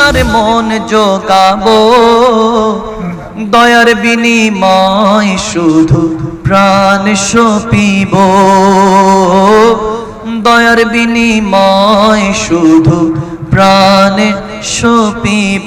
সোনার মন জোগাবো। দয়ার বিনিময় শুধু প্রাণ সপিব। দয়ার বিনিময় শুধু প্রাণ সপিব।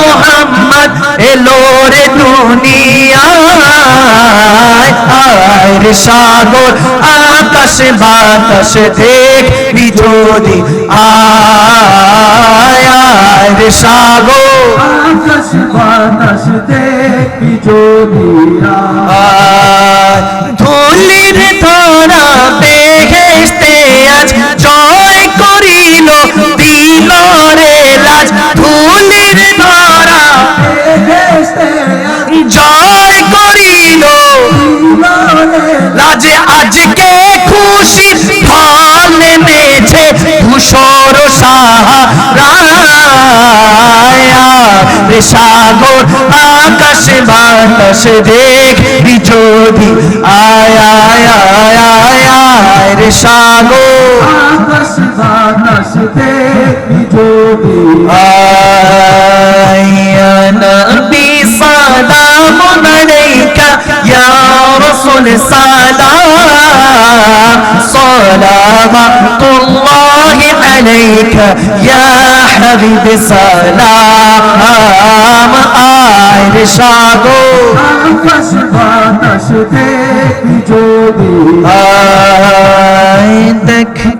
মোহাম্মদ, এলো রে দুনিয়ায়। আয় সাগর, আকাশ, বাতাস দেখবি যদি আয়। আয় রে সাগর, আকাশ, বাতাস দেখবি যদি আয়। ধুলির ধরা বেহেস্তে আজ ধুলির ধরা জয় করিল। লাজে আজকে খুশি ফল নেমেছে ধূসর সাহারায় সাগর, আকাশ বাতাস আয় আয় আয় আয় আয়, রে সাগর। يا نبي سلام عليك يا رسول سلام صلاه الله عليك يا حبيب سلام ارشاد آئے دیکھ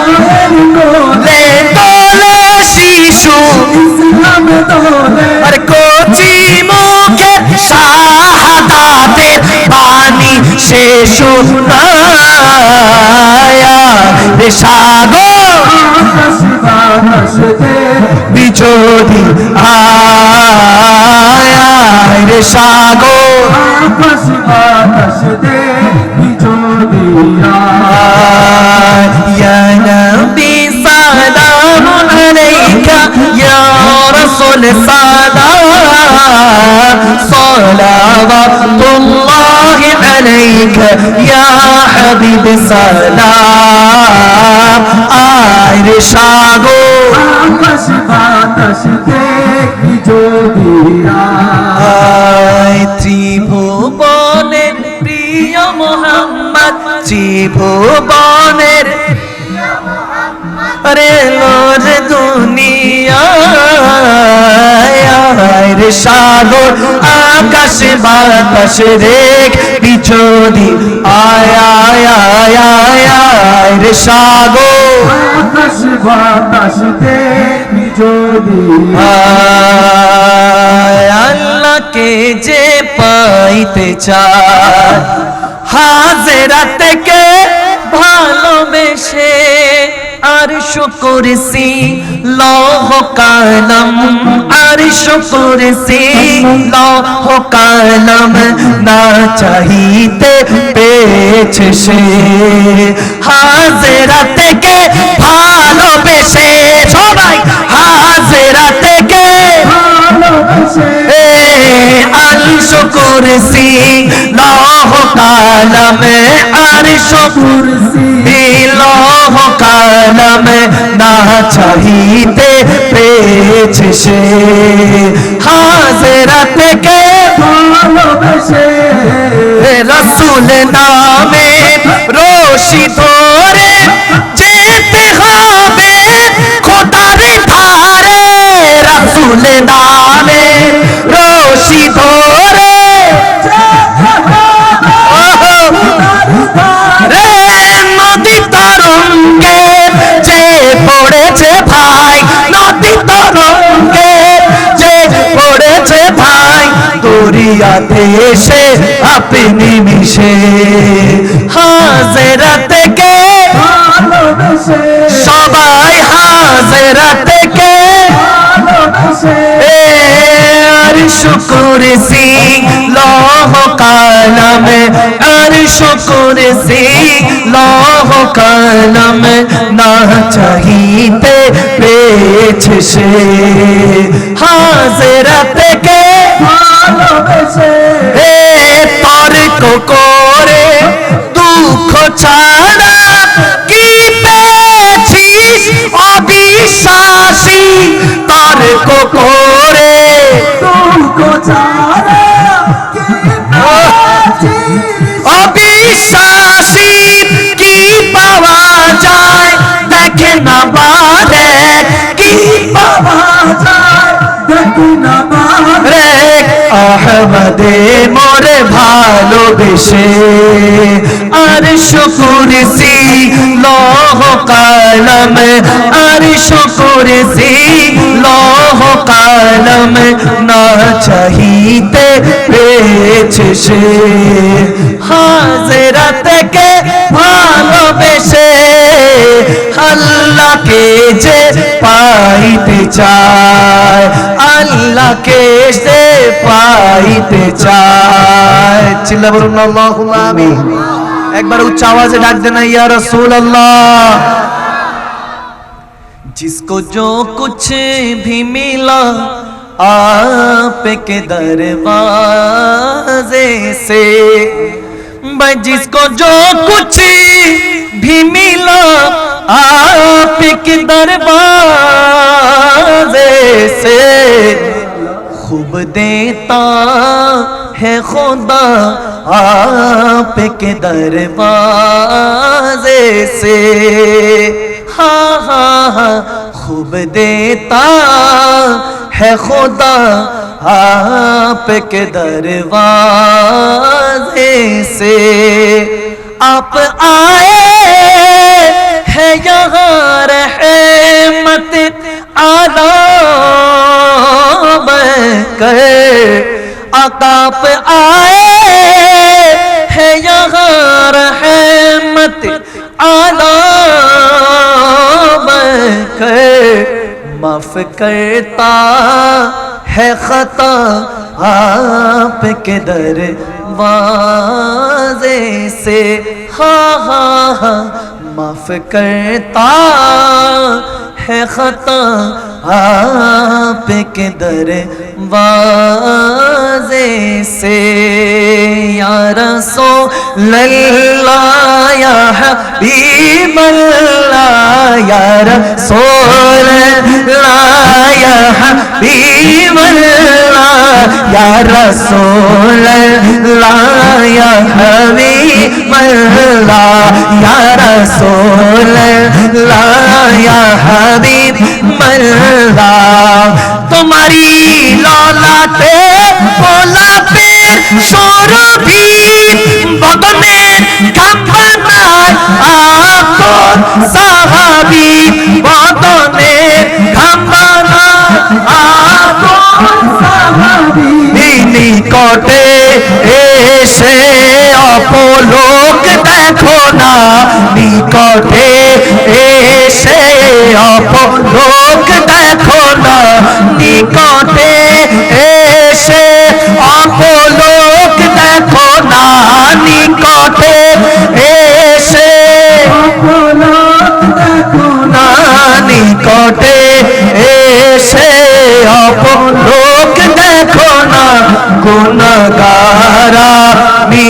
সে শোনায়া রে সাগর আকাশ বাতাস দেখবি বিচরি আয় রে সাগর আকাশ বাতাস দেখবি যদি يا نبي سلام عليك يا رسول سلام صلوات الله عليك يا حبيب سلام آير شاغو আকাশ বাতাস দেখবি যদি আয় ত্রিভুবনের প্রিয় মোহাম্মদ ত্রিভুবনের রে লোর দুনিয়ায় সাগর আকাশ বাতাস রেখ পিছদি আয় আয় আয় আয় আয় রে সাগর। আকাশ বাতাস দেখবি যদি আয় আল্লাহকে যে পাইতে চায়। হাজেরা থেকে ভালোবেসে আর শুকুরসি লহ কালম আর শুকুরসি লহ কালম না চাহিতে পেয়েছে সে। হাজেরা থেকে ভালোবেসে? সবাই হাজেরা এ, আল শুকুরসি লহ কালম আর শুকুরসি লহ কালম না চাহিতে পেয়েছে সে। হাজেরা থেকে ভালোবাসে? রসুল নামে রশি ধরে দুনিয়াতে এসে আপনি মিশে হাজেরা থেকে সবাই হাজেরা থেকে শুকুর সিং লহ কালম আর শুকুর সিং লহ কালম না চাহিতে পেয়েছে সে হাজেরা থেকে তর্ক করে দুঃখ ছাড়া কি পেয়েছিস অবিশ্বাসী তর্ক করে। দুঃখ ছাড়া অবিশ্বাসী কি পাওয়া যায়? দেখে না বারে আহমদে মোরে ভালোবেসে। আর শুকুর সি লহ কালম, আর শুকুর সি লহ কালম, না চাহিতে পেয়েছে সে। হাজরা থেকে ভালোবেসে আল্লাহকে যে পাইতে চায় আল্লাহকে সে পাইতে চায় চিল্লা বলুন আল্লাহুম্মা আমিন একবার উচ্চ আওয়াজে ডাক দেনা ইয়া রাসূলুল্লাহ जिसको जो कुछ भी मिला आपके दरवाजे से भाई जिसको जो कुछ भी मिला आपके दरवाजे से खूब देता है खुदा आपके दरवाजे से। हाँ हाँ हाँ खूब देता है खुदा आपके दरवाजे से। आप आए ہے یہاں رحمت آرام کر عطا پہ آئے ہے یہاں رحمت آرام کر معاف کرتا ہے خطا آپ کے در واضح سے ہاں ہاں ہاں معاف کرتا ہے خطا آپ کے در بازے سے۔ یا رسول اللہ، یا حبیب اللہ، یا رسول یا رسول اللہ یا حبیب اللہ یا رسول اللہ یا حبیب اللہ تمہاری لولاتے پولاتے سوربھی بگنے کا بنا آپ صحابی بہت নিকটে এসে অপলোক দেখো না। নিকটে এসে অপলোক দেখো না। নিকটে এসে অপলোক তারা নি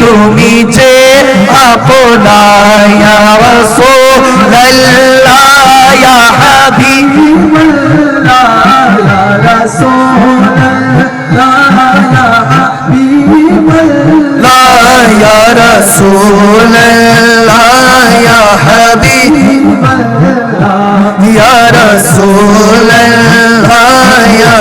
তুমি যে আপনায়া রাসূলুল্লাহ ইয়া হাবিবুল্লাহ রাসূলুল্লাহ ইয়া হাবিবুল্লাহ ইয়া রাসূলুল্লাহ ইয়া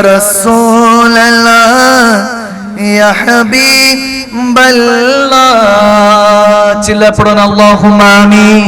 رسول الله يا حبيب الله ചില്ലപ്പെടണം അള്ളാഹുമാമീ